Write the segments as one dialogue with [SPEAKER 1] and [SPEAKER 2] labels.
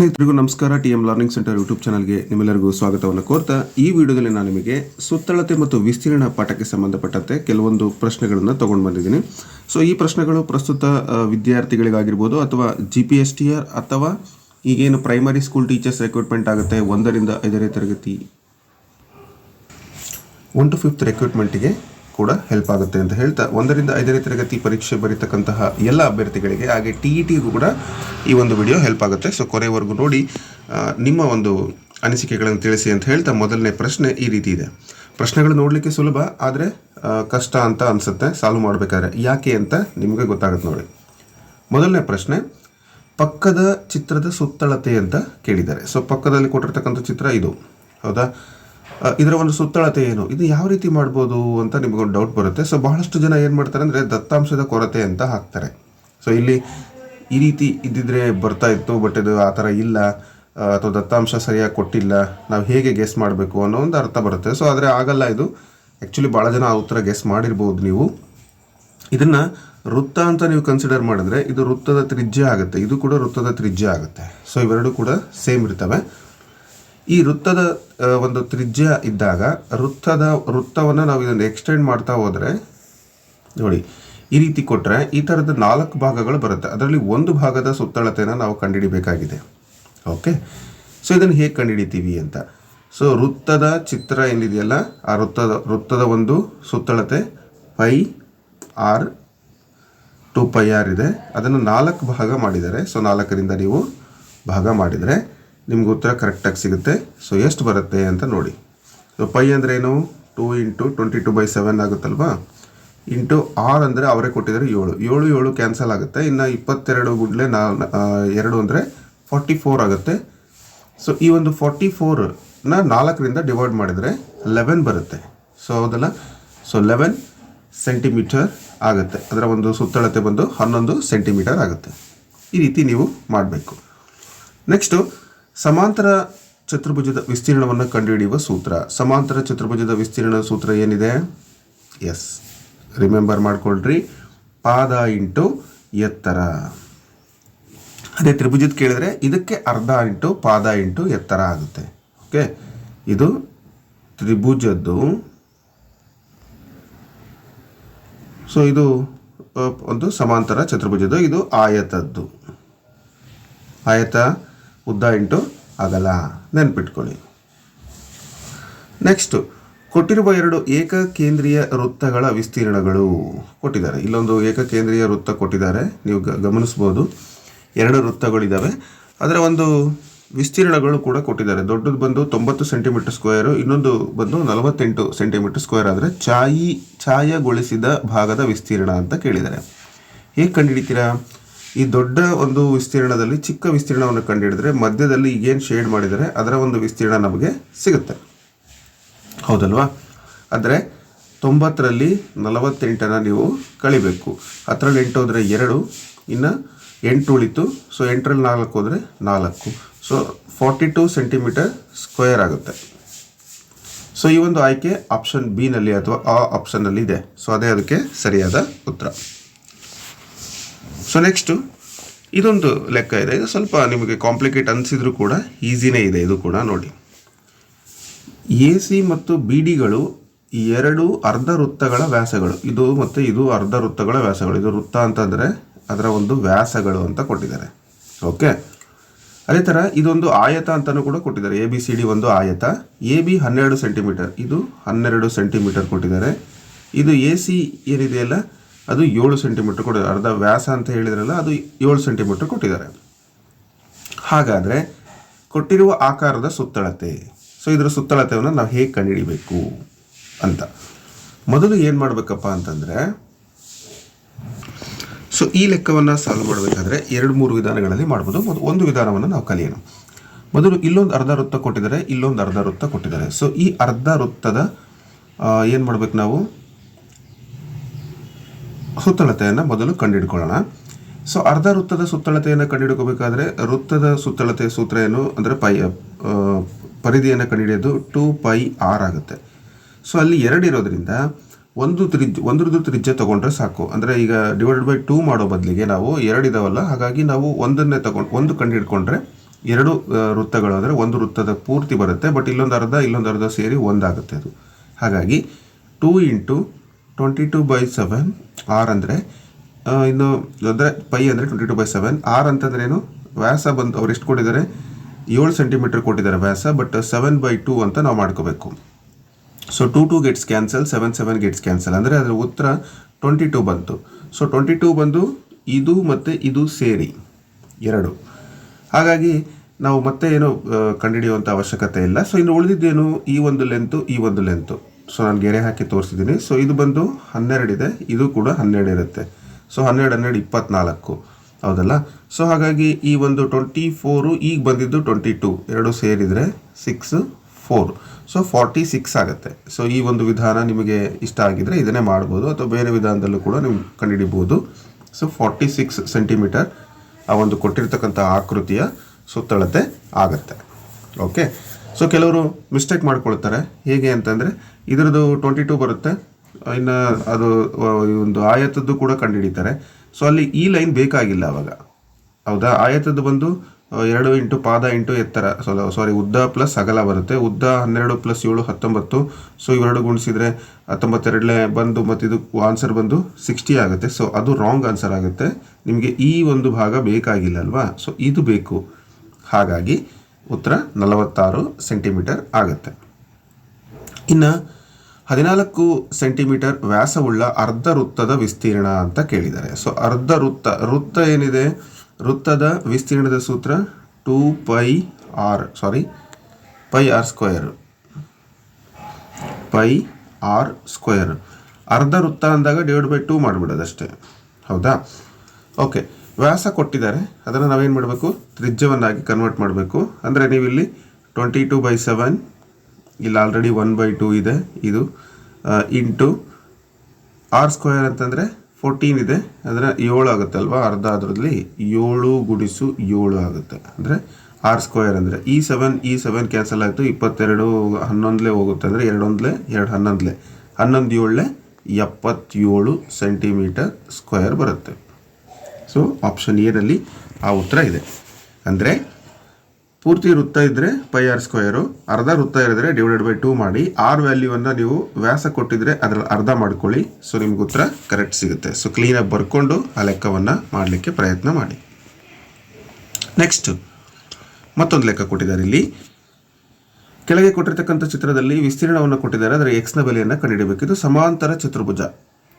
[SPEAKER 1] ಸ್ನೇಹಿತರಿಗೂ ನಮಸ್ಕಾರ. T M learning centre YouTube ಚಾನಲ್ಗೆ ನಿಮ್ಮೆಲ್ಲರಿಗೂ ಸ್ವಾಗತವನ್ನು ಕೋರ್ತಾ, ಈ ವಿಡಿಯೋದಲ್ಲಿ ನಾನು ನಿಮಗೆ ಸುತ್ತಳತೆ ಮತ್ತು ವಿಸ್ತೀರ್ಣ ಪಾಠಕ್ಕೆ ಸಂಬಂಧಪಟ್ಟಂತೆ ಕೆಲವೊಂದು ಪ್ರಶ್ನೆಗಳನ್ನು ತಗೊಂಡು ಬಂದಿದ್ದೀನಿ. ಸೊ ಈ ಪ್ರಶ್ನೆಗಳು ಪ್ರಸ್ತುತ ವಿದ್ಯಾರ್ಥಿಗಳಿಗಾಗಿರ್ಬೋದು ಅಥವಾ G P S T R ಅಥವಾ ಈಗೇನು ಪ್ರೈಮರಿ ಸ್ಕೂಲ್ ಟೀಚರ್ಸ್ ರಿಕ್ರೂಟ್ಮೆಂಟ್ ಆಗುತ್ತೆ ಒಂದರಿಂದ ಐದನೇ ತರಗತಿ ಒನ್ ಟು ಫಿಫ್ತ್ ರಿಕ್ರೂಟ್ಮೆಂಟಿಗೆ ಕೂಡ ಹೆಲ್ಪ್ ಆಗುತ್ತೆ ಅಂತ ಹೇಳ್ತಾ, ಒಂದರಿಂದ ಐದನೇ ತರಗತಿ ಪರೀಕ್ಷೆ ಬರೀತಕ್ಕಂತಹ ಎಲ್ಲ ಅಭ್ಯರ್ಥಿಗಳಿಗೆ, ಹಾಗೆ ಟಿ ಇ ಟಿಗೂ ಕೂಡ ಈ ಒಂದು ವಿಡಿಯೋ ಹೆಲ್ಪ್ ಆಗುತ್ತೆ. ಸೊ ಕೊನೆವರೆಗೂ ನೋಡಿ ನಿಮ್ಮ ಒಂದು ಅನಿಸಿಕೆಗಳನ್ನು ತಿಳಿಸಿ ಅಂತ ಹೇಳ್ತಾ ಮೊದಲನೇ ಪ್ರಶ್ನೆ ಈ ರೀತಿ ಇದೆ. ಪ್ರಶ್ನೆಗಳು ನೋಡಲಿಕ್ಕೆ ಸುಲಭ, ಆದರೆ ಕಷ್ಟ ಅಂತ ಅನಿಸುತ್ತೆ. ಸಾಲ್ವ್ ಮಾಡಬೇಕಾದ್ರೆ ಯಾಕೆ ಅಂತ ನಿಮಗೆ ಗೊತ್ತಾಗುತ್ತೆ ನೋಡಿ. ಮೊದಲನೇ ಪ್ರಶ್ನೆ, ಪಕ್ಕದ ಚಿತ್ರದ ಸುತ್ತಳತೆ ಅಂತ ಕೇಳಿದ್ದಾರೆ. ಸೊ ಪಕ್ಕದಲ್ಲಿ ಕೊಟ್ಟಿರ್ತಕ್ಕಂಥ ಚಿತ್ರ ಇದು. ಹೌದಾ? ಇದರ ಒಂದು ಸುತ್ತಳತೆ ಏನು? ಇದು ಯಾವ ರೀತಿ ಮಾಡ್ಬೋದು ಅಂತ ನಿಮಗೊಂದು ಡೌಟ್ ಬರುತ್ತೆ. ಸೊ ಬಹಳಷ್ಟು ಜನ ಏನು ಮಾಡ್ತಾರೆ ಅಂದರೆ ದತ್ತಾಂಶದ ಕೊರತೆ ಅಂತ ಹಾಕ್ತಾರೆ. ಸೊ ಇಲ್ಲಿ ಈ ರೀತಿ ಇದ್ದಿದ್ರೆ ಬರ್ತಾ ಇತ್ತು ಬಟ್ ಇದು ಆ ಥರ ಇಲ್ಲ ಅಥವಾ ದತ್ತಾಂಶ ಸರಿಯಾಗಿ ಕೊಟ್ಟಿಲ್ಲ, ನಾವು ಹೇಗೆ ಗೆಸ್ ಮಾಡಬೇಕು ಅನ್ನೋ ಒಂದು ಅರ್ಥ ಬರುತ್ತೆ. ಸೊ ಆದರೆ ಆಗಲ್ಲ ಇದು. ಆ್ಯಕ್ಚುಲಿ ಭಾಳ ಜನ ಆ ಉತ್ತರ ಗೆಸ್ ಮಾಡಿರ್ಬೋದು ನೀವು. ಇದನ್ನು ವೃತ್ತ ಅಂತ ನೀವು ಕನ್ಸಿಡರ್ ಮಾಡಿದ್ರೆ ಇದು ವೃತ್ತದ ತ್ರಿಜ್ಯ ಆಗುತ್ತೆ. ಇದು ಕೂಡ ವೃತ್ತದ ತ್ರಿಜ್ಯ ಆಗುತ್ತೆ. ಸೊ ಇವೆರಡು ಕೂಡ ಸೇಮ್ ಇರ್ತವೆ. ಈ ವೃತ್ತದ ಒಂದು ತ್ರಿಜ್ಯ ಇದ್ದಾಗ ವೃತ್ತದ, ವೃತ್ತವನ್ನು ನಾವು ಇದನ್ನು ಎಕ್ಸ್ಟೆಂಡ್ ಮಾಡ್ತಾ ಹೋದರೆ, ನೋಡಿ, ಈ ರೀತಿ ಕೊಟ್ಟರೆ ಈ ಥರದ ನಾಲ್ಕು ಭಾಗಗಳು ಬರುತ್ತೆ. ಅದರಲ್ಲಿ ಒಂದು ಭಾಗದ ಸುತ್ತಳತೆಯನ್ನು ನಾವು ಕಂಡುಹಿಡಿಬೇಕಾಗಿದೆ. ಓಕೆ? ಸೊ, ಇದನ್ನು ಹೇಗೆ ಕಂಡುಹಿಡಿತೀವಿ ಅಂತ. ಸೊ, ವೃತ್ತದ ಚಿತ್ರ ಏನಿದೆಯಲ್ಲ, ಆ ವೃತ್ತದ ವೃತ್ತದ ಒಂದು ಸುತ್ತಳತೆ pi r two pi r ಇದೆ. ಅದನ್ನು ನಾಲ್ಕು ಭಾಗ ಮಾಡಿದರೆ, ಸೊ ನಾಲ್ಕರಿಂದ ನೀವು ಭಾಗ ಮಾಡಿದರೆ ನಿಮ್ಗೆ ಉತ್ತರ ಕರೆಕ್ಟಾಗಿ ಸಿಗುತ್ತೆ. ಸೊ ಎಷ್ಟು ಬರುತ್ತೆ ಅಂತ ನೋಡಿ. ಸೊ ಪೈ ಅಂದರೆ ಏನು? Two into twenty two by seven ಆಗುತ್ತಲ್ವಾ? Into r ಅಂದರೆ ಅವರೇ ಕೊಟ್ಟಿದ್ದಾರೆ ಏಳು. ಏಳು ಏಳು ಕ್ಯಾನ್ಸಲ್ ಆಗುತ್ತೆ. ಇನ್ನು ಇಪ್ಪತ್ತೆರಡು ಗುಡ್ಲೆ ನಾ ಎರಡು ಅಂದರೆ ಫಾರ್ಟಿ ಫೋರ್ ಆಗುತ್ತೆ. ಸೊ ಈ ಒಂದು ಫಾರ್ಟಿ ಫೋರ್ನ ನಾಲ್ಕರಿಂದ ಡಿವೈಡ್ ಮಾಡಿದರೆ ಲೆವೆನ್ ಬರುತ್ತೆ. ಸೊ ಹೌದಲ್ಲ ಸೊ ಲೆವೆನ್ ಸೆಂಟಿಮೀಟರ್ ಆಗುತ್ತೆ. ಅದರ ಒಂದು ಸುತ್ತಳತೆ ಬಂದು ಹನ್ನೊಂದು ಸೆಂಟಿಮೀಟರ್ ಆಗುತ್ತೆ. ಈ ರೀತಿ ನೀವು ಮಾಡಬೇಕು. ನೆಕ್ಸ್ಟು ಸಮಾಂತರ ಚತುರ್ಭುಜದ ವಿಸ್ತೀರ್ಣವನ್ನು ಕಂಡುಹಿಡಿಯುವ ಸೂತ್ರ. ಸಮಾಂತರ ಚತುರ್ಭುಜದ ವಿಸ್ತೀರ್ಣ ಸೂತ್ರ ಏನಿದೆ? ಎಸ್ ರಿಮೆಂಬರ್ ಮಾಡ್ಕೊಳ್ರಿ. ಪಾದ ಇಂಟು ಎತ್ತರ. ಅದೇ ತ್ರಿಭುಜದ ಕೇಳಿದ್ರೆ ಇದಕ್ಕೆ ಅರ್ಧ ಇಂಟು ಪಾದ ಇಂಟು ಎತ್ತರ ಆಗುತ್ತೆ. ಓಕೆ ಇದು ತ್ರಿಭುಜದ್ದು. ಸೊ ಇದು ಒಂದು ಸಮಾಂತರ ಚತುರ್ಭುಜದ್ದು. ಇದು ಆಯತದ್ದು. ಆಯತ ಉದ್ದ ಇಂಟು ಅಗಲ ನೆನ್ಪಿಟ್ಕೊಳ್ಳಿ. ನೆಕ್ಸ್ಟ್ ಕೊಟ್ಟಿರುವ ಎರಡು ಏಕಕೇಂದ್ರೀಯ ವೃತ್ತಗಳ ವಿಸ್ತೀರ್ಣಗಳು ಕೊಟ್ಟಿದ್ದಾರೆ. ಇಲ್ಲೊಂದು ಏಕಕೇಂದ್ರೀಯ ವೃತ್ತ ಕೊಟ್ಟಿದ್ದಾರೆ. ನೀವು ಗಮನಿಸ್ಬೋದು. ಎರಡು ವೃತ್ತಗಳಿದ್ದಾವೆ ಅದರ ಒಂದು ವಿಸ್ತೀರ್ಣಗಳು ಕೂಡ ಕೊಟ್ಟಿದ್ದಾರೆ. ದೊಡ್ಡದು ಬಂದು ತೊಂಬತ್ತು ಸೆಂಟಿಮೀಟರ್ ಸ್ಕ್ವೇರು, ಇನ್ನೊಂದು ಬಂದು ನಲವತ್ತೆಂಟು ಸೆಂಟಿಮೀಟರ್ ಸ್ಕ್ವೇರ್ ಆದರೆ ಛಾಯಿ, ಛಾಯಗೊಳಿಸಿದ ಭಾಗದ ವಿಸ್ತೀರ್ಣ ಅಂತ ಕೇಳಿದ್ದಾರೆ. ಹೇಗೆ ಕಂಡುಹಿಡಿತೀರಾ? ಈ ದೊಡ್ಡ ಒಂದು ವಿಸ್ತೀರ್ಣದಲ್ಲಿ ಚಿಕ್ಕ ವಿಸ್ತೀರ್ಣವನ್ನು ಕಂಡುಹಿಡಿದ್ರೆ ಮಧ್ಯದಲ್ಲಿ ಈಗೇನು ಶೇಡ್ ಮಾಡಿದರೆ ಅದರ ಒಂದು ವಿಸ್ತೀರ್ಣ ನಮಗೆ ಸಿಗುತ್ತೆ. ಹೌದಲ್ವಾ? ಆದರೆ ತೊಂಬತ್ತರಲ್ಲಿ ನಲವತ್ತೆಂಟನ್ನು ನೀವು ಕಳಿಬೇಕು. ಹತ್ತರಲ್ಲಿ ಎಂಟು ಹೋದರೆ ಎರಡು, ಇನ್ನು ಎಂಟು ಉಳಿತು ಸೊ ಎಂಟರಲ್ಲಿ ನಾಲ್ಕು ಹೋದರೆ ನಾಲ್ಕು. So forty two centimetre square ಆಗುತ್ತೆ. ಸೊ ಈ ಒಂದು ಆಯ್ಕೆ ಆಪ್ಷನ್ ಬಿನಲ್ಲಿ ಅಥವಾ ಆ ಆಪ್ಷನ್ನಲ್ಲಿ ಇದೆ. ಸೊ ಅದೇ ಅದಕ್ಕೆ ಸರಿಯಾದ ಉತ್ತರ. ಸೊ ನೆಕ್ಸ್ಟು ಇದೊಂದು ಲೆಕ್ಕ ಇದೆ. ಇದು ಸ್ವಲ್ಪ ನಿಮಗೆ ಕಾಂಪ್ಲಿಕೇಟ್ ಅನಿಸಿದ್ರು ಕೂಡ ಈಸಿನೇ ಇದೆ ಇದು ಕೂಡ ನೋಡಿ. ಎ ಸಿ ಮತ್ತು ಬಿ ಡಿಗಳು ಎರಡು ಅರ್ಧ ವೃತ್ತಗಳ ವ್ಯಾಸಗಳು. ಇದು ಮತ್ತು ಇದು ಅರ್ಧ ವೃತ್ತಗಳ ವ್ಯಾಸಗಳು. ಇದು ವೃತ್ತ ಅಂತಂದರೆ ಅದರ ಒಂದು ವ್ಯಾಸಗಳು ಅಂತ ಕೊಟ್ಟಿದ್ದಾರೆ. ಓಕೆ ಅದೇ ಥರ ಇದೊಂದು ಆಯತ ಅಂತಲೂ ಕೂಡ ಕೊಟ್ಟಿದ್ದಾರೆ. ಎ ಬಿ ಸಿ ಡಿ ಒಂದು ಆಯತ. ಎ ಬಿ ಹನ್ನೆರಡು ಸೆಂಟಿಮೀಟರ್ ಇದು ಹನ್ನೆರಡು ಸೆಂಟಿಮೀಟರ್ ಕೊಟ್ಟಿದ್ದಾರೆ. ಇದು ಎ ಸಿ ಏನಿದೆಯಲ್ಲ? ಅದು ಏಳು ಸೆಂಟಿಮೀಟರ್ ಕೊಟ್ಟಿದ್ದಾರೆ. ಅರ್ಧ ವ್ಯಾಸ ಅಂತ ಹೇಳಿದ್ರಲ್ಲ, ಅದು ಏಳು ಸೆಂಟಿಮೀಟರ್ ಕೊಟ್ಟಿದ್ದಾರೆ. ಹಾಗಾದರೆ ಕೊಟ್ಟಿರುವ ಆಕಾರದ ಸುತ್ತಳತೆ ಸೊ ಇದರ ಸುತ್ತಳತೆಯನ್ನು ನಾವು ಹೇಗೆ ಕಂಡುಹಿಡಿಬೇಕು ಅಂತ. ಮೊದಲು ಏನು ಮಾಡಬೇಕಪ್ಪ ಅಂತಂದರೆ ಸೊ ಈ ಲೆಕ್ಕವನ್ನು ಸಾಲ್ವ್ ಮಾಡಬೇಕಾದ್ರೆ ಎರಡು ಮೂರು ವಿಧಾನಗಳಲ್ಲಿ ಮಾಡ್ಬೋದು. ಒಂದು ವಿಧಾನವನ್ನು ನಾವು ಕಲಿಯೋಣ. ಮೊದಲು ಇಲ್ಲೊಂದು ಅರ್ಧ ವೃತ್ತ ಕೊಟ್ಟಿದ್ದಾರೆ, ಇಲ್ಲೊಂದು ಅರ್ಧ ವೃತ್ತ ಕೊಟ್ಟಿದ್ದಾರೆ. ಸೊ ಈ ಅರ್ಧ ವೃತ್ತದ ಏನು ಮಾಡ್ಬೇಕು ನಾವು? ಸುತ್ತಳತೆಯನ್ನು ಮೊದಲು ಕಂಡುಹಿಡ್ಕೊಳ್ಳೋಣ. ಸೊ, ಅರ್ಧ ವೃತ್ತದ ಸುತ್ತಳತೆಯನ್ನು ಕಂಡುಹಿಡ್ಕೋಬೇಕಾದ್ರೆ ವೃತ್ತದ ಸುತ್ತಳತೆ ಸೂತ್ರ ಏನು ಅಂದರೆ ಪೈ ಪರಿಧಿಯನ್ನು ಕಂಡುಹಿಡಿಯೋದು ಟೂ ಪೈ ಆರ್ ಆಗುತ್ತೆ. ಸೊ, ಅಲ್ಲಿ ಎರಡು ಇರೋದ್ರಿಂದ ಒಂದು ತ್ರಿಜ್, ಒಂದ್ರದ್ದು ತ್ರಿಜ್ಯ ತಗೊಂಡ್ರೆ ಸಾಕು. ಅಂದರೆ ಈಗ ಡಿವೈಡ್ ಬೈ ಟೂ ಮಾಡೋ ಬದಲಿಗೆ ನಾವು ಎರಡು ಇದಾವಲ್ಲ, ಹಾಗಾಗಿ ನಾವು ಒಂದನ್ನೇ ತಗೊಂಡು, ಒಂದು ಕಂಡು ಹಿಡ್ಕೊಂಡ್ರೆ ಎರಡು ವೃತ್ತಗಳು ಅಂದರೆ ಒಂದು ವೃತ್ತದ ಪೂರ್ತಿ ಬರುತ್ತೆ, ಬಟ್ ಇಲ್ಲೊಂದು ಅರ್ಧ ಇಲ್ಲೊಂದು ಅರ್ಧ ಸೇರಿ ಒಂದಾಗುತ್ತೆ ಅದು. ಹಾಗಾಗಿ two into twenty two by seven, r ಅಂದರೆ ಇನ್ನು ಅಂದರೆ ಪೈ ಅಂದರೆ twenty two by seven, r ಅಂತಂದ್ರೆ ಏನು? ವ್ಯಾಸ ಬಂದು ಅವ್ರು ಎಷ್ಟು ಕೊಟ್ಟಿದ್ದಾರೆ? ಏಳು ಸೆಂಟಿಮೀಟರ್ ಕೊಟ್ಟಿದ್ದಾರೆ ವ್ಯಾಸ, ಬಟ್ ಸೆವೆನ್ ಬೈ ಟೂ ಅಂತ ನಾವು ಮಾಡ್ಕೋಬೇಕು. So two two gets cancel seven seven gets cancel ಅಂದರೆ ಅದರ ಉತ್ತರ ಟ್ವೆಂಟಿ ಟೂ ಬಂತು. ಸೊ ಟ್ವೆಂಟಿ ಟೂ ಬಂದು ಇದು ಮತ್ತು ಇದು ಸೇರಿ, ಎರಡು. ಹಾಗಾಗಿ ನಾವು ಮತ್ತೆ ಏನು ಕಂಡುಹಿಡಿಯುವಂಥ ಅವಶ್ಯಕತೆ ಇಲ್ಲ. ಸೊ ಇನ್ನು ಉಳಿದಿದ್ದೇನು? ಈ ಒಂದು ಲೆಂತು ಈ ಒಂದು ಲೆಂತು ಸೊ ನಾನು ಗೆರೆ ಹಾಕಿ ತೋರಿಸಿದ್ದೀನಿ ಸೊ ಇದು ಬಂದು ಹನ್ನೆರಡಿದೆ ಇದು. ಕೂಡ ಹನ್ನೆರಡು ಇರುತ್ತೆ. ಸೊ ಹನ್ನೆರಡು ಹನ್ನೆರಡು ಇಪ್ಪತ್ತ್ನಾಲ್ಕು ಹೌದಲ್ಲ? ಸೊ ಹಾಗಾಗಿ ಈ ಒಂದು ಟ್ವೆಂಟಿ ಫೋರು, ಈಗ ಬಂದಿದ್ದು ಟ್ವೆಂಟಿ ಟೂ. ಎರಡು ಸೇರಿದರೆ six, four. So forty six ಆಗುತ್ತೆ. ಸೊ ಈ ಒಂದು ವಿಧಾನ ನಿಮಗೆ ಇಷ್ಟ ಆಗಿದರೆ ಇದನ್ನೇ ಮಾಡ್ಬೋದು. ಅಥವಾ ಬೇರೆ ವಿಧಾನದಲ್ಲೂ ಕೂಡ ನೀವು ಕಂಡುಹಿಡಿಬೋದು. ಸೊ ಫಾರ್ಟಿ ಸಿಕ್ಸ್ ಸೆಂಟಿಮೀಟರ್ ಆ ಒಂದು ಕೊಟ್ಟಿರ್ತಕ್ಕಂಥ ಆಕೃತಿಯ ಸುತ್ತಳತೆ ಆಗತ್ತೆ. ಓಕೆ? ಸೊ ಕೆಲವರು ಮಿಸ್ಟೇಕ್ ಮಾಡ್ಕೊಳ್ತಾರೆ. ಹೇಗೆ ಅಂತಂದರೆ, ಇದರದ್ದು ಟ್ವೆಂಟಿ ಟೂ ಬರುತ್ತೆ ಇನ್ನು ಅದು ಒಂದು ಆಯತದ್ದು ಕೂಡ ಕಂಡುಹಿಡಿತಾರೆ. ಸೊ ಅಲ್ಲಿ ಈ ಲೈನ್ ಬೇಕಾಗಿಲ್ಲ ಅವಾಗ. ಹೌದಾ? ಆಯತದ್ದು ಬಂದು ಎರಡು ಇಂಟು ಪಾದ ಇಂಟು ಎತ್ತರ. ಸಾರಿ ಉದ್ದ ಪ್ಲಸ್ ಅಗಲ ಬರುತ್ತೆ. ಉದ್ದ ಹನ್ನೆರಡು ಪ್ಲಸ್ ಏಳು ಹತ್ತೊಂಬತ್ತು. ಸೊ ಇವೆರಡು ಗುಣಿಸಿದರೆ ಹತ್ತೊಂಬತ್ತೆರಡನೇ ಬಂದು ಮತ್ತು ಇದು ಆನ್ಸರ್ ಬಂದು ಸಿಕ್ಸ್ಟಿ ಆಗುತ್ತೆ. ಸೊ ಅದು ರಾಂಗ್ ಆನ್ಸರ್ ಆಗುತ್ತೆ. ನಿಮಗೆ ಈ ಒಂದು ಭಾಗ ಬೇಕಾಗಿಲ್ಲ ಅಲ್ವಾ? ಸೊ ಇದು ಬೇಕು. ಹಾಗಾಗಿ ಉತ್ತರ ನಲವತ್ತಾರು ಸೆಂಟಿಮೀಟರ್ ಆಗುತ್ತೆ. ಇನ್ನು ಹದಿನಾಲ್ಕು ಸೆಂಟಿಮೀಟರ್ ವ್ಯಾಸವುಳ್ಳ ಅರ್ಧ ವೃತ್ತದ ವಿಸ್ತೀರ್ಣ ಅಂತ ಕೇಳಿದ್ದಾರೆ. ಸೊ ಅರ್ಧ ವೃತ್ತ ವೃತ್ತ ಏನಿದೆ? ವೃತ್ತದ ವಿಸ್ತೀರ್ಣದ ಸೂತ್ರ two pi r sorry pi r square. Pi r square. ಅರ್ಧ ವೃತ್ತ ಅಂದಾಗ ಡಿವೈಡ್ ಬೈ ಟೂ ಮಾಡಿಬಿಡೋದಷ್ಟೇ. ಹೌದಾ? ಓಕೆ ವ್ಯಾಸ ಕೊಟ್ಟಿದ್ದಾರೆ. ಅದನ್ನು ನಾವೇನು ಮಾಡಬೇಕು? ತ್ರಿಜ್ಯವನ್ನಾಗಿ ಕನ್ವರ್ಟ್ ಮಾಡಬೇಕು. ಅಂದರೆ ನೀವಿಲ್ಲಿ ಟ್ವೆಂಟಿ ಟು ಬೈ ಸೆವೆನ್ ಇಲ್ಲಿ ಆಲ್ರೆಡಿ ಒನ್ ಬೈ ಟೂ ಇದೆ. ಇದು ಇಂಟು ಆರ್ ಸ್ಕ್ವೇರ್ ಅಂತಂದರೆ ಫೋರ್ಟೀನ್ ಇದೆ. ಅಂದರೆ ಏಳು ಆಗುತ್ತೆ ಅಲ್ವಾ ಅರ್ಧ ಅದರಲ್ಲಿ ಏಳು ಗುಡಿಸು ಏಳು ಆಗುತ್ತೆ. ಅಂದರೆ ಆರ್ ಸ್ಕ್ವೇರ್ ಅಂದರೆ ಈ ಸೆವೆನ್ ಈ ಸೆವೆನ್ ಕ್ಯಾನ್ಸಲ್ ಆಯಿತು. ಇಪ್ಪತ್ತೆರಡು ಹನ್ನೊಂದಲೇ ಹೋಗುತ್ತೆ. ಅಂದರೆ ಎರಡೊಂದಲೇ, ಎರಡು ಹನ್ನೊಂದಲೇ. ಹನ್ನೊಂದು ಏಳಲೆ ಎಪ್ಪತ್ತೇಳು ಸೆಂಟಿಮೀಟರ್ ಸ್ಕ್ವೇರ್ ಬರುತ್ತೆ. ಸೊ ಆಪ್ಷನ್ ಎನಲ್ಲಿ ಆ ಉತ್ತರ ಇದೆ. ಅಂದರೆ ಪೂರ್ತಿ ವೃತ್ತ ಇದ್ದರೆ ಪೈ ಆರ್ ಸ್ಕ್ವಯರು ಅರ್ಧ ವೃತ್ತ ಇರಿದ್ರೆ ಡಿವೈಡೆಡ್ ಬೈ ಟೂ ಮಾಡಿ ಆರ್ ವ್ಯಾಲ್ಯೂವನ್ನು ನೀವು ವ್ಯಾಸ ಕೊಟ್ಟಿದ್ರೆ ಅದರಲ್ಲಿ ಅರ್ಧ ಮಾಡ್ಕೊಳ್ಳಿ. ಸೊ ನಿಮ್ಗೆ ಉತ್ತರ ಕರೆಕ್ಟ್ ಸಿಗುತ್ತೆ. ಸೊ ಕ್ಲೀನಾಗಿ ಬರ್ಕೊಂಡು ಆ ಲೆಕ್ಕವನ್ನು ಮಾಡಲಿಕ್ಕೆ ಪ್ರಯತ್ನ ಮಾಡಿ. ನೆಕ್ಸ್ಟ್ ಮತ್ತೊಂದು ಲೆಕ್ಕ ಕೊಟ್ಟಿದ್ದಾರೆ ಇಲ್ಲಿ. ಕೆಳಗೆ ಕೊಟ್ಟಿರ್ತಕ್ಕಂಥ ಚಿತ್ರದಲ್ಲಿ ವಿಸ್ತೀರ್ಣವನ್ನು ಕೊಟ್ಟಿದ್ದಾರೆ. ಅದರ ಎಕ್ಸ್ನ ಬೆಲೆಯನ್ನು ಕಂಡುಹಿಡಬೇಕು ಇದು ಸಮಾಂತರ ಚತುರ್ಭುಜ.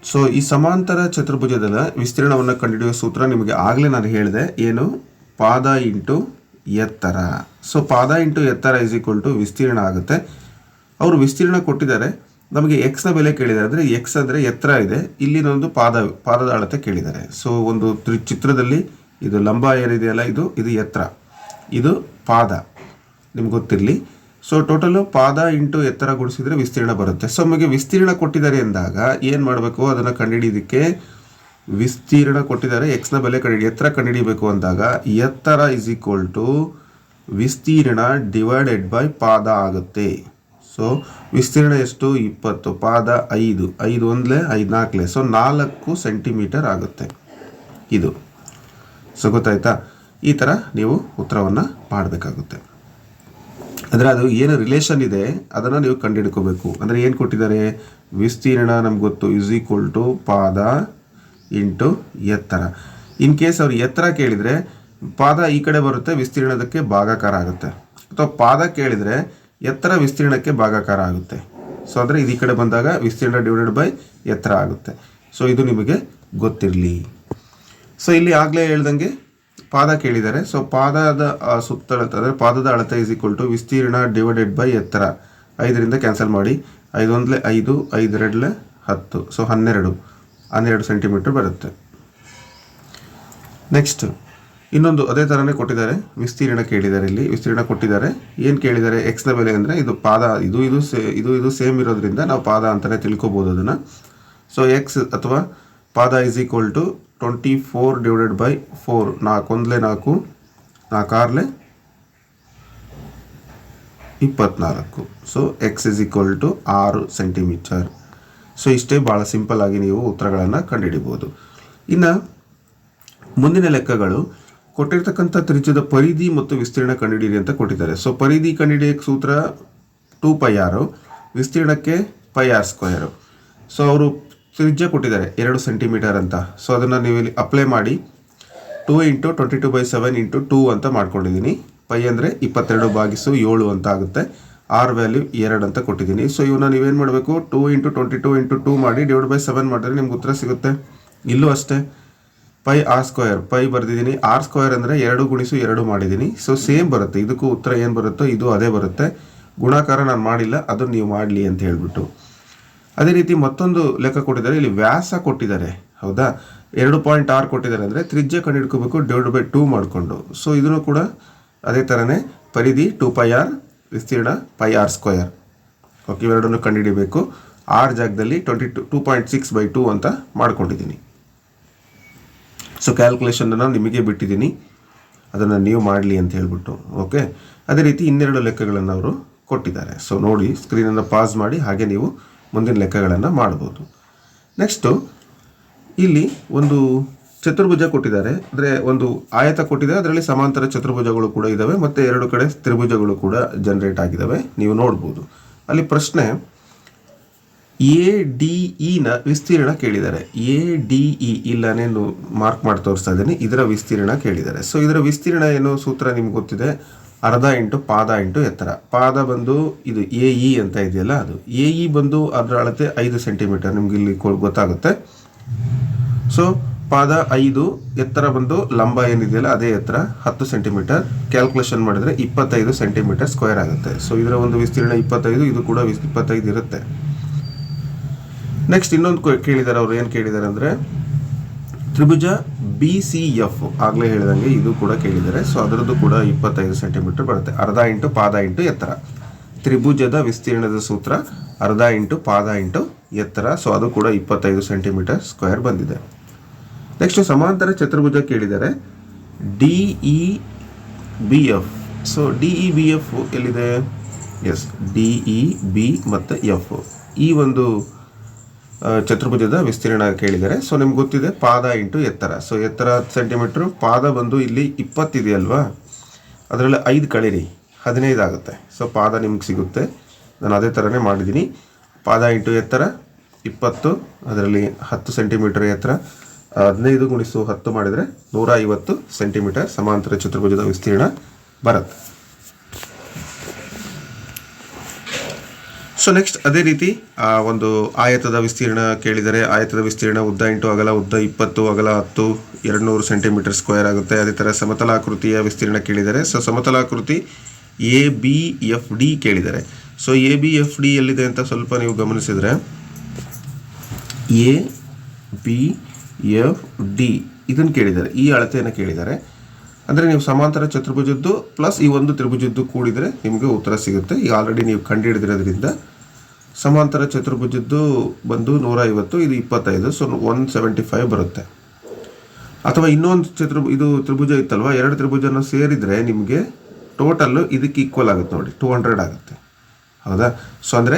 [SPEAKER 1] ಸೊ ಈ ಸಮಾಂತರ ಚತುರ್ಭುಜದ ವಿಸ್ತೀರ್ಣವನ್ನು ಕಂಡುಹಿಡಿಯುವ ಸೂತ್ರ ನಿಮಗೆ ಆಗಲೇ ನಾನು ಹೇಳಿದೆ. ಏನು? ಪಾದ ಇಂಟು ಎತ್ತರ. ಸೊ ಪಾದ ಇಂಟು ಎತ್ತರ ಇಸ್ ಈಕ್ವಲ್ ಟು ವಿಸ್ತೀರ್ಣ ಆಗುತ್ತೆ. ಅವರು ವಿಸ್ತೀರ್ಣ ಕೊಟ್ಟಿದ್ದಾರೆ. ನಮಗೆ ಎಕ್ಸ್ನ ಬೆಲೆ ಕೇಳಿದ್ದಾರೆ. ಅಂದರೆ ಎಕ್ಸ್ ಅಂದರೆ ಎತ್ತರ ಇದೆ. ಇಲ್ಲಿನೊಂದು ಪಾದ, ಪಾದದ ಅಳತೆ ಕೇಳಿದ್ದಾರೆ. ಸೊ ಒಂದು ತ್ರಿ- ಚಿತ್ರದಲ್ಲಿ ಇದು ಲಂಬ ಏನಿದೆಯಲ್ಲ ಇದು ಇದು ಎತ್ತರ. ಇದು ಪಾದ. ನಿಮ್ಗೆ ಗೊತ್ತಿರಲಿ. ಸೊ ಟೋಟಲು ಪಾದ ಇಂಟು ಎತ್ತರ ಗುಡಿಸಿದ್ರೆ ವಿಸ್ತೀರ್ಣ ಬರುತ್ತೆ. ಸೊ ನಮಗೆ ವಿಸ್ತೀರ್ಣ ಕೊಟ್ಟಿದ್ದಾರೆ ಎಂದಾಗ ಏನು ಮಾಡಬೇಕು? ಅದನ್ನು ಕಂಡುಹಿಡಿಯೋದಕ್ಕೆ ವಿಸ್ತೀರ್ಣ ಕೊಟ್ಟಿದ್ದಾರೆ. ಎಕ್ಸ್ನ ಬೆಲೆ ಕಂಡು ಎತ್ತರ ಕಂಡುಹಿಡಿಬೇಕು ಅಂದಾಗ ಎತ್ತರ ಇಸ್ ಈಕ್ವಲ್ ಟು ವಿಸ್ತೀರ್ಣ ಡಿವೈಡೆಡ್ ಬೈ ಪಾದ ಆಗುತ್ತೆ. ಸೊ ವಿಸ್ತೀರ್ಣ ಎಷ್ಟು? ಇಪ್ಪತ್ತು. ಪಾದ ಐದು. ಐದು ಒಂದಲೇ ಐದು ನಾಲ್ಕಲೇ ಸೊ ನಾಲ್ಕು ಸೆಂಟಿಮೀಟರ್ ಆಗುತ್ತೆ. ಇದು. ಸೊ ಗೊತ್ತಾಯ್ತಾ? ಈ ಥರ ನೀವು ಉತ್ತರವನ್ನು ಮಾಡಬೇಕಾಗುತ್ತೆ. ಅಂದರೆ ಅದು ಏನು ರಿಲೇಷನ್ ಇದೆ, ಅದನ್ನು ನೀವು ಕಂಡುಹಿಡ್ಕೋಬೇಕು ಅಂದರೆ ಏನು ಕೊಟ್ಟಿದ್ದಾರೆ? ವಿಸ್ತೀರ್ಣ ನಮ್ಗೆ ಗೊತ್ತು ಇಸ್ ಈಕ್ವಲ್ ಟು ಪಾದ ಇಂಟು ಎತ್ತರ. ಇನ್ ಕೇಸ್ ಅವ್ರು ಎತ್ತರ ಕೇಳಿದರೆ, ಪಾದ ಈ ಕಡೆ ಬರುತ್ತೆ, ವಿಸ್ತೀರ್ಣದಕ್ಕೆ ಭಾಗಾಕಾರ ಆಗುತ್ತೆ. ಅಥವಾ ಪಾದ ಕೇಳಿದರೆ, ಎತ್ತರ ವಿಸ್ತೀರ್ಣಕ್ಕೆ ಭಾಗಾಕಾರ ಆಗುತ್ತೆ. ಸೊ ಅಂದರೆ ಇದು ಈ ಕಡೆ ಬಂದಾಗ ವಿಸ್ತೀರ್ಣ ಡಿವೈಡೆಡ್ ಬೈ ಎತ್ತರ ಆಗುತ್ತೆ. ಸೊ ಇದು ನಿಮಗೆ ಗೊತ್ತಿರಲಿ. ಸೊ ಇಲ್ಲಿ ಆಗಲೇ ಹೇಳ್ದಂಗೆ ಪಾದ ಕೇಳಿದ್ದಾರೆ ಸೊ ಪಾದದ ಸುತ್ತ ಅಳತೆ ಅಂದರೆ ಪಾದದ ಅಳತೆ ಇಸ್ ಈಕ್ವಲ್ ಟು ವಿಸ್ತೀರ್ಣ ಡಿವೈಡೆಡ್ ಬೈ ಎತ್ತರ. ಐದರಿಂದ ಕ್ಯಾನ್ಸಲ್ ಮಾಡಿ, ಐದೊಂದಲೆ ಐದು, ಐದರಡ್ಲೆ ಹತ್ತು ಸೊ ಹನ್ನೆರಡು. ಹನ್ನೆರಡು ಸೆಂಟಿಮೀಟ್ರ್ ಬರುತ್ತೆ. ನೆಕ್ಸ್ಟ್ ಇನ್ನೊಂದು ಅದೇ ಥರನೇ ಕೊಟ್ಟಿದ್ದಾರೆ. ವಿಸ್ತೀರ್ಣ ಕೇಳಿದ್ದಾರೆ ಇಲ್ಲಿ. ವಿಸ್ತೀರ್ಣ ಕೊಟ್ಟಿದ್ದಾರೆ. ಏನು ಕೇಳಿದ್ದಾರೆ? ಎಕ್ಸ್ನ ಬೆಲೆ ಅಂದರೆ ಇದು ಪಾದ, ಇದು ಇದು ಸೇ, ಇದು ಇದು ಸೇಮ್ ಇರೋದ್ರಿಂದ ನಾವು ಪಾದ ಅಂತಲೇ ತಿಳ್ಕೊಬೋದು ಅದನ್ನು. ಸೊ ಎಕ್ಸ್ ಅಥವಾ ಪಾದ is equal to twenty four divided by four ನಾಲ್ಕು ಒಂದಲೇ ನಾಲ್ಕು ನಾಲ್ಕು ಆರ್ಲೆ ಇಪ್ಪತ್ನಾಲ್ಕು. So x is equal to ಆರು ಸೆಂಟಿಮೀಟರ್ ಸೊ ಇಷ್ಟೇ ಭಾಳ ಸಿಂಪಲ್ ಆಗಿ ನೀವು ಉತ್ತರಗಳನ್ನು ಕಂಡುಹಿಡಿಬೋದು. ಇನ್ನು ಮುಂದಿನ ಲೆಕ್ಕಗಳು, ಕೊಟ್ಟಿರ್ತಕ್ಕಂಥ ತ್ರಿಜ್ಯದ ಪರಿಧಿ ಮತ್ತು ವಿಸ್ತೀರ್ಣ ಕಂಡುಹಿಡಿಯಿರಿ ಅಂತ ಕೊಟ್ಟಿದ್ದಾರೆ. ಸೊ ಪರಿಧಿ ಕಂಡುಹಿಡಿಯೋಕ್ಕೆ ಸೂತ್ರ ಟೂ ಪೈ ಆರು ವಿಸ್ತೀರ್ಣಕ್ಕೆ ಪೈ ಆರ್ ಸ್ಕ್ವಯರು ಸೊ ಅವರು ತ್ರಿಜ್ಯ ಕೊಟ್ಟಿದ್ದಾರೆ, ಎರಡು ಸೆಂಟಿಮೀಟರ್ ಅಂತ. ಸೊ ಅದನ್ನು ನೀವು ಇಲ್ಲಿ ಅಪ್ಲೈ ಮಾಡಿ two into twenty two by seven into two ಅಂತ ಮಾಡ್ಕೊಂಡಿದ್ದೀನಿ ಪೈ ಅಂದರೆ ಇಪ್ಪತ್ತೆರಡು ಬಾಗಿಸು ಏಳು ಅಂತ ಆಗುತ್ತೆ. ಆರ್ ವ್ಯಾಲ್ಯೂ ಎರಡು ಅಂತ ಕೊಟ್ಟಿದ್ದೀನಿ ಸೊ ಇವನ್ನ ನೀವೇನು ಮಾಡಬೇಕು? Two into twenty two into two ಮಾಡಿ ಡಿವೈಡ್ ಬೈ ಸೆವೆನ್ ಮಾಡಿದ್ರೆ ನಿಮ್ಗೆ ಉತ್ತರ ಸಿಗುತ್ತೆ. ಇಲ್ಲೂ ಅಷ್ಟೇ. ಪೈ ಆರ್ ಸ್ಕ್ವಯರ್ ಪೈ ಬರೆದಿದ್ದೀನಿ ಆರ್ ಸ್ಕ್ವಯರ್ ಅಂದರೆ ಎರಡು ಗುಣಿಸು ಎರಡು ಮಾಡಿದ್ದೀನಿ ಸೊ ಸೇಮ್ ಬರುತ್ತೆ. ಇದಕ್ಕೂ ಉತ್ತರ ಏನು ಬರುತ್ತೋ, ಇದು ಅದೇ ಬರುತ್ತೆ. ಗುಣಾಕಾರ ನಾನು ಮಾಡಿಲ್ಲ, ಅದನ್ನು ನೀವು ಮಾಡಲಿ ಅಂತ ಹೇಳ್ಬಿಟ್ಟು. ಅದೇ ರೀತಿ ಮತ್ತೊಂದು ಲೆಕ್ಕ ಕೊಟ್ಟಿದ್ದಾರೆ. ಇಲ್ಲಿ ವ್ಯಾಸ ಕೊಟ್ಟಿದ್ದಾರೆ. ಹೌದಾ? ಎರಡು ಪಾಯಿಂಟ್ ಆರು ಕೊಟ್ಟಿದ್ದಾರೆ ಅಂದರೆ ತ್ರಿಜ್ಯ ಕಂಡುಹಿಡ್ಕೋಬೇಕು ಡಿವೈಡ್ ಬೈ ಟೂ ಮಾಡಿಕೊಂಡು. ಸೊ ಇದನ್ನು ಕೂಡ ಅದೇ ಥರನೇ ಪರಿಧಿ ಟೂ ಪೈ ಆರ್ ವಿಸ್ತೀರ್ಣ ಪೈ ಆರ್ ಸ್ಕ್ವಯರ್ ಓಕೆ ಇವೆರಡನ್ನು ಕಂಡುಹಿಡಿಬೇಕು. ಆರ್ ಜಾಗದಲ್ಲಿ twenty two two point six by two ಅಂತ ಮಾಡ್ಕೊಂಡಿದ್ದೀನಿ. ಸೊ ಕ್ಯಾಲ್ಕುಲೇಷನನ್ನು ನಿಮಗೆ ಬಿಟ್ಟಿದ್ದೀನಿ. ಅದನ್ನು ನೀವು ಮಾಡಲಿ ಅಂತ ಹೇಳ್ಬಿಟ್ಟು. ಓಕೆ ಅದೇ ರೀತಿ ಇನ್ನೆರಡು ಲೆಕ್ಕಗಳನ್ನು ಅವರು ಕೊಟ್ಟಿದ್ದಾರೆ. ಸೊ ನೋಡಿ ಸ್ಕ್ರೀನನ್ನು ಪಾಸ್ ಮಾಡಿ, ಹಾಗೆ ನೀವು ಮುಂದಿನ ಲೆಕ್ಕಗಳನ್ನು ಮಾಡ್ಬೋದು. ನೆಕ್ಸ್ಟು ಇಲ್ಲಿ ಒಂದು ಚತುರ್ಭುಜ ಕೊಟ್ಟಿದ್ದಾರೆ. ಅಂದರೆ ಒಂದು ಆಯತ ಕೊಟ್ಟಿದ್ದಾರೆ ಅದರಲ್ಲಿ ಸಮಾಂತರ ಚತುರ್ಭುಜಗಳು ಕೂಡ ಇದ್ದಾವೆ ಮತ್ತು ಎರಡು ಕಡೆ ತ್ರಿಭುಜಗಳು ಕೂಡ ಜನರೇಟ್ ಆಗಿದ್ದಾವೆ ನೀವು ನೋಡ್ಬೋದು. ಅಲ್ಲಿ ಪ್ರಶ್ನೆ, ಎ ಡಿ ಇನ ವಿಸ್ತೀರ್ಣ ಕೇಳಿದ್ದಾರೆ. ಎ ಡಿ ಇ ಇಲ್ಲನೇನು ಮಾರ್ಕ್ ಮಾಡಿ ತೋರಿಸ್ತಾ ಇದ್ದೀನಿ, ಇದರ ವಿಸ್ತೀರ್ಣ ಕೇಳಿದ್ದಾರೆ. ಸೊ ಇದರ ವಿಸ್ತೀರ್ಣ ಏನು ಸೂತ್ರ ನಿಮ್ಗೆ ಗೊತ್ತಿದೆ? ಅರ್ಧ ಇಂಟು ಪಾದ ಇಂಟು ಎತ್ತರ. ಪಾದ ಬಂದು ಇದು ಎ ಇ ಅಂತ ಇದೆಯಲ್ಲ ಅದು. ಎ ಇ ಬಂದು ಅದರ ಅಳತೆ ಐದು ಸೆಂಟಿಮೀಟರ್. ನಿಮ್ಗೆ ಇಲ್ಲಿ ಗೊತ್ತಾಗುತ್ತೆ. ಸೊ ಪಾದ ಐದು, ಎತ್ತರ ಬಂದು ಲಂಬ ಏನಿದೆಯಲ್ಲ ಅದೇ ಎತ್ತರ, ಹತ್ತು ಸೆಂಟಿಮೀಟರ್. ಕ್ಯಾಲ್ಕುಲೇಷನ್ ಮಾಡಿದ್ರೆ ಇಪ್ಪತ್ತೈದು ಸೆಂಟಿಮೀಟರ್ ಸ್ಕ್ವೇರ್ ಆಗುತ್ತೆ. ಸೊ ಇದರ ಒಂದು ವಿಸ್ತೀರ್ಣ ಇಪ್ಪತ್ತೈದು, ಇದು ಕೂಡ ಇಪ್ಪತ್ತೈದು ಇರುತ್ತೆ. ನೆಕ್ಸ್ಟ್ ಇನ್ನೊಂದು ಕೇಳಿದ್ದಾರೆ ಅವ್ರು ಏನು ಕೇಳಿದ್ದಾರೆ ಅಂದರೆ, ತ್ರಿಭುಜ ಬಿ ಸಿ ಎಫ್ ಆಗಲೇ ಹೇಳಿದಂಗೆ ಇದು ಕೂಡ ಕೇಳಿದರೆ ಸೊ ಅದರದ್ದು ಕೂಡ ಇಪ್ಪತ್ತೈದು ಸೆಂಟಿಮೀಟರ್ ಬರುತ್ತೆ. ಅರ್ಧ ಇಂಟು ಪಾದ ಇಂಟು ಎತ್ತರ. ತ್ರಿಭುಜದ ವಿಸ್ತೀರ್ಣದ ಸೂತ್ರ ಅರ್ಧ ಇಂಟು ಪಾದ ಇಂಟು ಎತ್ತರ. ಸೊ ಅದು ಕೂಡ ಇಪ್ಪತ್ತೈದು ಸೆಂಟಿಮೀಟರ್ ಸ್ಕ್ವೇರ್ ಬಂದಿದೆ. ನೆಕ್ಸ್ಟ್ ಸಮಾಂತರ ಚತುರ್ಭುಜ ಕೇಳಿದರೆ D E B F so D E B F ಎಲ್ಲಿದೆ? ಎಸ್ ಡಿ ಇ ಬಿ ಮತ್ತು ಎಫ್ ಈ ಒಂದು ಚತುರ್ಭುಜದ ವಿಸ್ತೀರ್ಣ ಕೇಳಿದ್ದಾರೆ ಸೊ ನಿಮ್ಗೆ ಗೊತ್ತಿದೆ, ಪಾದ ಇಂಟು ಎತ್ತರ. ಸೊ ಎತ್ತರ ಹತ್ತು ಸೆಂಟಿಮೀಟ್ರು ಪಾದ ಬಂದು ಇಲ್ಲಿ ಇಪ್ಪತ್ತಿದೆಯಲ್ವಾ? ಅದರಲ್ಲಿ ಐದು ಕಳೀರಿ, ಹದಿನೈದು ಆಗುತ್ತೆ. ಸೊ ಪಾದ ನಿಮ್ಗೆ ಸಿಗುತ್ತೆ. ನಾನು ಅದೇ ಥರನೇ ಮಾಡಿದ್ದೀನಿ. ಪಾದ ಇಂಟು ಎತ್ತರ, ಇಪ್ಪತ್ತು, ಅದರಲ್ಲಿ ಹತ್ತು ಸೆಂಟಿಮೀಟರ್ ಎತ್ತರ. ಹದಿನೈದು ಗುಣಿಸು ಹತ್ತು ಮಾಡಿದರೆ ನೂರ ಐವತ್ತು ಸೆಂಟಿಮೀಟರ್ ಸಮಾಂತರ ಚತುರ್ಭುಜದ ವಿಸ್ತೀರ್ಣ ಬರುತ್ತೆ. ಸೊ ನೆಕ್ಸ್ಟ್ ಅದೇ ರೀತಿ ಒಂದು ಆಯತದ ವಿಸ್ತೀರ್ಣ ಕೇಳಿದರೆ ಆಯತದ ವಿಸ್ತೀರ್ಣ ಉದ್ದ ಇಂಟು ಅಗಲ, ಉದ್ದ ಇಪ್ಪತ್ತು ಅಗಲ ಹತ್ತು ಎರಡು ನೂರು ಸೆಂಟಿಮೀಟರ್ ಸ್ಕ್ವೇರ್ ಆಗುತ್ತೆ. ಅದೇ ಥರ ಸಮತಲಾಕೃತಿಯ ವಿಸ್ತೀರ್ಣ ಕೇಳಿದರೆ, ಸೊ ಸಮತಲಾಕೃತಿ ಎ, ಬಿ, ಎಫ್, ಡಿ ಕೇಳಿದರೆ. So A, B, F, D ಎಲ್ಲಿದೆ ಅಂತ ಸ್ವಲ್ಪ ನೀವು ಗಮನಿಸಿದರೆ, ಎ, ಬಿ, ಎಫ್, ಡಿ ಇದನ್ನು ಕೇಳಿದ್ದಾರೆ ಈ ಅಳತೆಯನ್ನು ಕೇಳಿದ್ದಾರೆ ಅಂದರೆ ನೀವು ಸಮಾಂತರ ಚತುರ್ಭುಜದ್ದು ಪ್ಲಸ್ ಈ ಒಂದು ತ್ರಿಭುಜದ್ದು ಕೂಡಿದರೆ ನಿಮಗೆ ಉತ್ತರ ಸಿಗುತ್ತೆ. ಈಗ ಆಲ್ರೆಡಿ ನೀವು ಕಂಡುಹಿಡಿದಿರೋದ್ರಿಂದ ಸಮಾಂತರ ಚತುರ್ಭುಜದ್ದು ಬಂದು ನೂರ ಐವತ್ತು ಇದು ಇಪ್ಪತ್ತೈದು ಸೊ ಒನ್ ಸೆವೆಂಟಿ ಫೈವ್ ಬರುತ್ತೆ. ಅಥವಾ ಇನ್ನೊಂದು ಚತುರ್ ಇದು ತ್ರಿಭುಜ ಇತ್ತಲ್ವ, ಎರಡು ತ್ರಿಭುಜನ ಸೇರಿದರೆ ನಿಮಗೆ ಟೋಟಲ್ಲು ಇದಕ್ಕೆ ಈಕ್ವಲ್ ಆಗುತ್ತೆ ನೋಡಿ ಟೂ ಹಂಡ್ರೆಡ್ ಆಗುತ್ತೆ. ಹೌದಾ? ಸೊ ಅಂದರೆ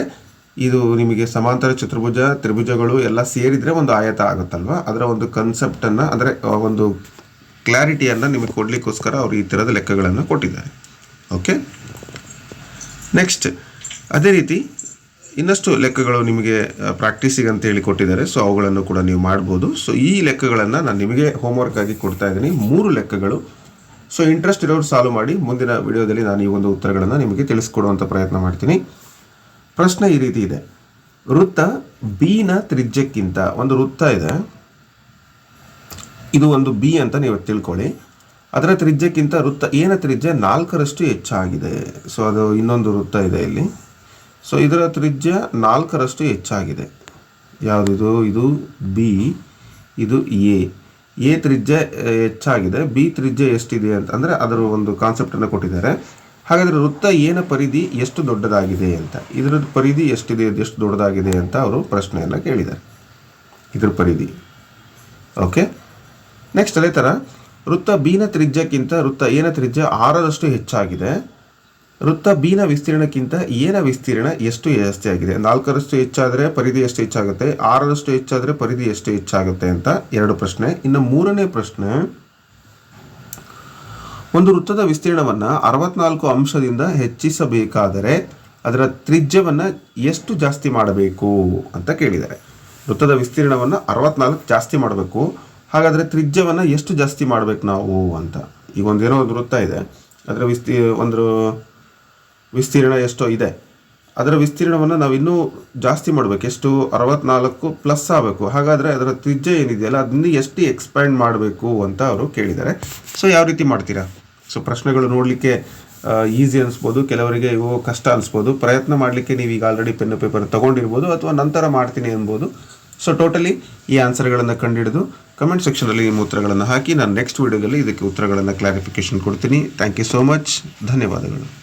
[SPEAKER 1] ಇದು ನಿಮಗೆ ಸಮಾಂತರ ಚತುರ್ಭುಜ, ತ್ರಿಭುಜಗಳು ಎಲ್ಲ ಸೇರಿದರೆ ಒಂದು ಆಯತ ಆಗುತ್ತಲ್ವ? ಅದರ ಒಂದು ಕನ್ಸೆಪ್ಟನ್ನು ಅಂದರೆ ಒಂದು ಕ್ಲಾರಿಟಿಯನ್ನು ನಿಮಗೆ ಕೊಡಲಿಕ್ಕೋಸ್ಕರ ಅವರು ಈ ಥರದ ಲೆಕ್ಕಗಳನ್ನು ಕೊಟ್ಟಿದ್ದಾರೆ. ಓಕೆ ನೆಕ್ಸ್ಟ್ ಅದೇ ರೀತಿ ಇನ್ನಷ್ಟು ಲೆಕ್ಕಗಳು ನಿಮಗೆ ಪ್ರಾಕ್ಟೀಸಿಗೆ ಅಂತ ಹೇಳಿ ಕೊಟ್ಟಿದ್ದಾರೆ. ಸೊ ಅವುಗಳನ್ನು ಕೂಡ ನೀವು ಮಾಡ್ಬೋದು. ಸೊ ಈ ಲೆಕ್ಕಗಳನ್ನು ನಾನು ನಿಮಗೆ ಹೋಮ್ವರ್ಕ್ ಆಗಿ ಕೊಡ್ತಾ ಇದ್ದೀನಿ. ಮೂರು ಲೆಕ್ಕಗಳು. ಸೊ ಇಂಟ್ರೆಸ್ಟ್ ಇರೋರು ಸಾಲ್ವ್ ಮಾಡಿ, ಮುಂದಿನ ವಿಡಿಯೋದಲ್ಲಿ ನಾನು ಈ ಒಂದು ಉತ್ತರಗಳನ್ನು ನಿಮಗೆ ತಿಳಿಸ್ಕೊಡುವಂಥ ಪ್ರಯತ್ನ ಮಾಡ್ತೀನಿ. ಪ್ರಶ್ನೆ ಈ ರೀತಿ ಇದೆ. ವೃತ್ತ ಬಿನ ತ್ರಿಜ್ಯಕ್ಕಿಂತ, ಒಂದು ವೃತ್ತ ಇದೆ. ಇದು ಒಂದು ಬಿ ಅಂತ ನೀವು ತಿಳ್ಕೊಳ್ಳಿ. ಅದರ ತ್ರಿಜ್ಯಕ್ಕಿಂತ ವೃತ್ತ ಏನ ತ್ರಿಜ್ಯ ನಾಲ್ಕರಷ್ಟು ಹೆಚ್ಚಾಗಿದೆ. ಸೊ ಅದು ಇನ್ನೊಂದು ವೃತ್ತ ಇದೆ ಇಲ್ಲಿ. ಸೊ ಇದರ ತ್ರಿಜ್ಯ ನಾಲ್ಕರಷ್ಟು ಹೆಚ್ಚಾಗಿದೆ. ಯಾವುದಿದು? ಇದು ಬಿ ಇದು ಎ ಎ ತ್ರಿಜ್ಯ ಹೆಚ್ಚಾಗಿದೆ. ಬಿ ತ್ರಿಜ್ಯ ಎಷ್ಟಿದೆ ಅಂತ ಅಂದರೆ ಅದರ ಒಂದು ಕಾನ್ಸೆಪ್ಟನ್ನು ಕೊಟ್ಟಿದ್ದಾರೆ. ಹಾಗಾದರೆ ವೃತ್ತ ಏನ ಪರಿಧಿ ಎಷ್ಟು ದೊಡ್ಡದಾಗಿದೆ ಅಂತ? ಇದರ ಪರಿಧಿ ಎಷ್ಟಿದೆ, ಎಷ್ಟು ದೊಡ್ಡದಾಗಿದೆ ಅಂತ ಅವರು ಪ್ರಶ್ನೆಯನ್ನು ಕೇಳಿದ್ದಾರೆ. ಇದ್ರ ಪರಿಧಿ. ಓಕೆ ನೆಕ್ಸ್ಟ್ ಅದೇ ಥರ ವೃತ್ತ ಬಿನ ತ್ರಿಜ್ಯಕ್ಕಿಂತ ವೃತ್ತ ಏನ ತ್ರಿಜ್ಯ ಆರರಷ್ಟು ಹೆಚ್ಚಾಗಿದೆ. ವೃತ್ತ ಬಿನ ವಿಸ್ತೀರ್ಣಕ್ಕಿಂತ ಏನ ವಿಸ್ತೀರ್ಣ ಎಷ್ಟು ಜಾಸ್ತಿ ಆಗಿದೆ? ನಾಲ್ಕರಷ್ಟು ಹೆಚ್ಚಾದರೆ ಪರಿಧಿ ಎಷ್ಟು ಹೆಚ್ಚಾಗುತ್ತೆ? ಆರರಷ್ಟು ಹೆಚ್ಚಾದರೆ ಪರಿಧಿ ಎಷ್ಟು ಹೆಚ್ಚಾಗುತ್ತೆ ಅಂತ ಎರಡು ಪ್ರಶ್ನೆ. ಇನ್ನು ಮೂರನೇ ಪ್ರಶ್ನೆ, ಒಂದು ವೃತ್ತದ ವಿಸ್ತೀರ್ಣವನ್ನು ಅರವತ್ನಾಲ್ಕು ಅಂಶದಿಂದ ಹೆಚ್ಚಿಸಬೇಕಾದರೆ ಅದರ ತ್ರಿಜ್ಯವನ್ನು ಎಷ್ಟು ಜಾಸ್ತಿ ಮಾಡಬೇಕು ಅಂತ ಕೇಳಿದ್ದಾರೆ. ವೃತ್ತದ ವಿಸ್ತೀರ್ಣವನ್ನು ಅರವತ್ನಾಲ್ಕು ಜಾಸ್ತಿ ಮಾಡಬೇಕು, ಹಾಗಾದರೆ ತ್ರಿಜ್ಯವನ್ನು ಎಷ್ಟು ಜಾಸ್ತಿ ಮಾಡಬೇಕು ನಾವು ಅಂತ. ಈಗ ಒಂದೇನೋ ಒಂದು ವೃತ್ತ ಇದೆ. ಅದರ ವಿಸ್ತೀ ಒಂದು ವಿಸ್ತೀರ್ಣ ಎಷ್ಟೋ ಇದೆ. ಅದರ ವಿಸ್ತೀರ್ಣವನ್ನು ನಾವು ಇನ್ನೂ ಜಾಸ್ತಿ ಮಾಡಬೇಕು. ಎಷ್ಟು? ಅರವತ್ನಾಲ್ಕು ಪ್ಲಸ್ ಆಗಬೇಕು. ಹಾಗಾದರೆ ಅದರ ತ್ರಿಜ್ಯ ಏನಿದೆಯಲ್ಲ ಅದನ್ನು ಎಷ್ಟು ಎಕ್ಸ್ಪ್ಯಾಂಡ್ ಮಾಡಬೇಕು ಅಂತ ಅವರು ಕೇಳಿದ್ದಾರೆ. ಸೊ ಯಾವ ರೀತಿ ಮಾಡ್ತೀರಾ? ಸೊ ಪ್ರಶ್ನೆಗಳು ನೋಡಲಿಕ್ಕೆ ಈಸಿ ಅನಿಸ್ಬೋದು. ಕೆಲವರಿಗೆ ಇವು ಕಷ್ಟ ಅನಿಸ್ಬೋದು. ಪ್ರಯತ್ನ ಮಾಡಲಿಕ್ಕೆ ನೀವು ಈಗ ಆಲ್ರೆಡಿ ಪೆನ್ನು ಪೇಪರ್ ತೊಗೊಂಡಿರ್ಬೋದು ಅಥವಾ ನಂತರ ಮಾಡ್ತೀನಿ ಅನ್ಬೋದು. ಸೊ ಟೋಟಲಿ ಈ ಆನ್ಸರ್ಗಳನ್ನು ಕಂಡುಹಿಡಿದು ಕಮೆಂಟ್ ಸೆಕ್ಷನಲ್ಲಿ ನಿಮ್ಮ ಉತ್ತರಗಳನ್ನು ಹಾಕಿ. ನಾನು ನೆಕ್ಸ್ಟ್ ವೀಡಿಯೋದಲ್ಲಿ ಇದಕ್ಕೆ ಉತ್ತರಗಳನ್ನು ಕ್ಲಾರಿಫಿಕೇಶನ್ ಕೊಡ್ತೀನಿ. ಥ್ಯಾಂಕ್ ಯು ಸೋ ಮಚ್ ಧನ್ಯವಾದಗಳು.